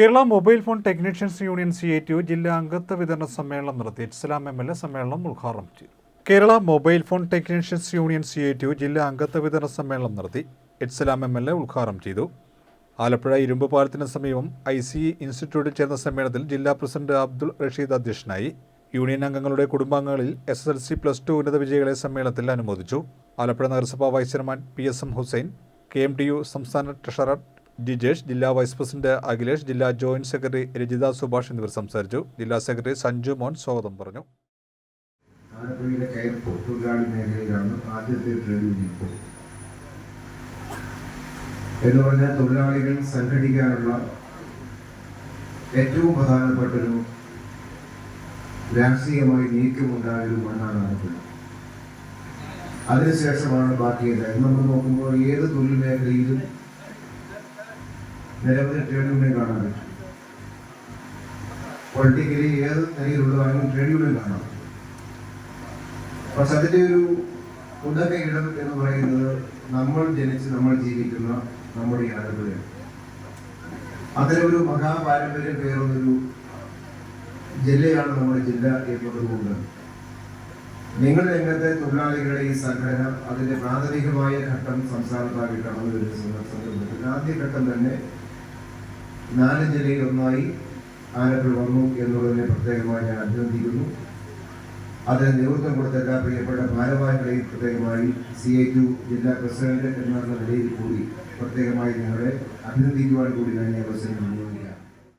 Kerala mobile phone technicians union C I T U ജില്ലാ അംഗത്വ വിതരണ സമ്മേളനം നടത്തി ഇസ്ലാം എം എൽ എ സമ്മേളനം ഉദ്ഘാടനം ചെയ്തു. Kerala mobile phone technicians union C I T U ജില്ലാ അംഗത്വ വിതരണ സമ്മേളനം നടത്തി ഇസ്ലാം എം എൽ എ ഉദ്ഘാടനം ചെയ്തു. ആലപ്പുഴ ഇരുമ്പ് പാലത്തിന് സമീപം ഐ സി ഇൻസ്റ്റിറ്റ്യൂട്ടിൽ ചേർന്ന സമ്മേളനത്തിൽ ജില്ലാ പ്രസിഡന്റ് അബ്ദുൾ റഷീദ് അധ്യക്ഷനായി യൂണിയൻ അംഗങ്ങളുടെ കുടുംബാംഗങ്ങളിൽ S S L C plus two ഉന്നത വിജയികളെ സമ്മേളനത്തിൽ അനുമോദിച്ചു. ആലപ്പുഴ നഗരസഭാ vice chairman P S M Hussain K M D U സംസ്ഥാന ട്രഷറർ ജിജേഷ് ജില്ലാ വൈസ് പ്രസിഡന്റ് അഖിലേഷ് ജില്ലാ ജോയിന്റ് സെക്രട്ടറി രജിത സുഭാഷ് എന്നിവർ സംസാരിച്ചു. ജില്ലാ സെക്രട്ടറി സഞ്ജു മോൻ സ്വാഗതം പറഞ്ഞു. ആദ്യത്തെ തൊഴിലാളികൾ സംഘടിക്കാനുള്ള ഏറ്റവും പ്രധാനപ്പെട്ടൊരു രാഷ്ട്രീയമായി നീക്കമുണ്ടായ ഒരു മണ്ണാണ് ആലപ്പുഴ. അതിനുശേഷമാണ് ബാക്കിയത് നമ്മൾ നോക്കുമ്പോൾ ഏത് തൊഴിൽ മേഖലയിലും നിരവധി ട്രേഡ് യൂണിയൻ കാണാൻ പറ്റും. പൊളിറ്റിക്കലി ഏത് നിലയിലുള്ളതായാലും ട്രേഡ് യൂണിയൻ കാണാം. പക്ഷെ അതിന്റെ ഒരു ഉന്നത ഇടം എന്ന് പറയുന്നത് നമ്മൾ ജനിച്ച് നമ്മൾ ജീവിക്കുന്ന നമ്മുടെ ആലപ്പുഴയാണ് അതിലൊരു മഹാപാരമ്പര്യം പേറുന്നൊരു ജില്ലയാണ് നമ്മുടെ ജില്ല എന്നതുകൊണ്ട് നിങ്ങൾ രംഗത്തെ തൊഴിലാളികളുടെ ഈ സംഘടന അതിന്റെ പ്രാഥമികമായ ഘട്ടം സംസ്ഥാനത്താകെ കടന്നു വരുന്ന സന്ദർഭത്തിൽ ആദ്യ തന്നെ നാല് ജില്ലയിൽ ഒന്നായി ആലപ്പുഴ വന്നു എന്നുള്ളതിനെ പ്രത്യേകമായി ഞാൻ അഭിനന്ദിക്കുന്നു. അതിന് നേതൃത്വം കൊടുത്ത എല്ലാ പ്രിയപ്പെട്ട ഭാരവാഹികളെയും പ്രത്യേകമായി സി ഐ ടു ജില്ലാ പ്രസിഡന്റ് എന്ന നിലയിൽ കൂടി പ്രത്യേകമായി ഞങ്ങളെ അഭിനന്ദിക്കുവാൻ കൂടി ഞാൻ ഈ അവസരം വിനിയോഗിക്കുന്നു.